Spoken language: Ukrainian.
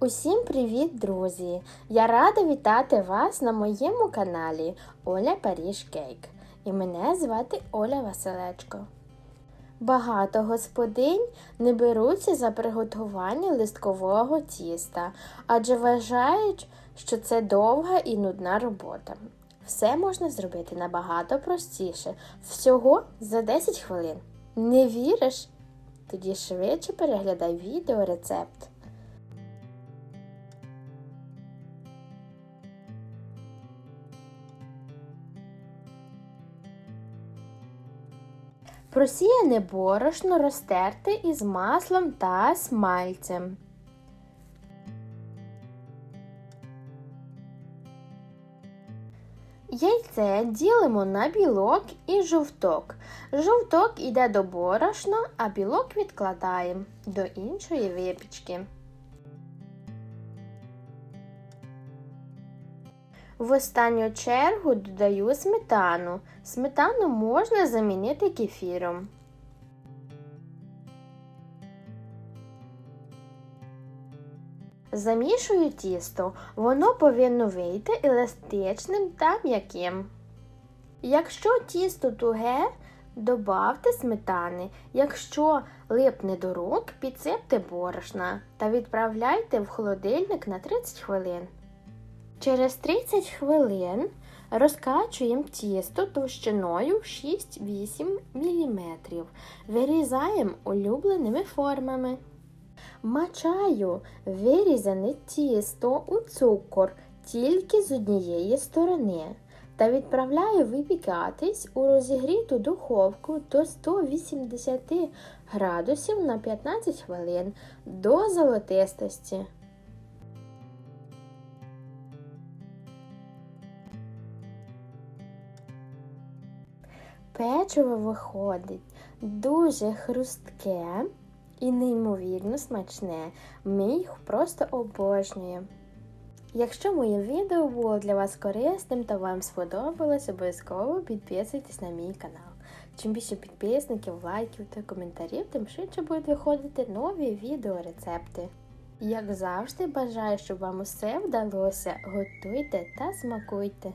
Усім привіт, друзі! Я рада вітати вас на моєму каналі Оля Паріж Кейк. І мене звати Оля Василечко. Багато господинь не беруться за приготування листкового тіста, адже вважають, що це довга і нудна робота. Все можна зробити набагато простіше, всього за 10 хвилин. Не віриш? Тоді швидше переглядай відео рецепт. Просіяне борошно розтерте із маслом та смальцем. Яйце ділимо на білок і жовток. Жовток йде до борошна, а білок відкладаємо до іншої випічки. В останню чергу додаю сметану. Сметану можна замінити кефіром. Замішую тісто, воно повинно вийти еластичним та м'яким. Якщо тісто туге, добавте сметани. Якщо липне до рук, підсипте борошна та відправляйте в холодильник на 30 хвилин. Через 30 хвилин розкачуємо тісто товщиною 6-8 мм. Вирізаємо улюбленими формами. Мачаю вирізане тісто у цукор тільки з однієї сторони та відправляю випікатись у розігріту духовку до 180 градусів на 15 хвилин до золотистості. Печиво виходить дуже хрустке і неймовірно смачне. Ми їх просто обожнюємо. Якщо моє відео було для вас корисним та вам сподобалось, обов'язково підписуйтесь на мій канал. Чим більше підписників, лайків та коментарів, тим швидше будуть виходити нові відеорецепти. Як завжди, бажаю, щоб вам усе вдалося. Готуйте та смакуйте!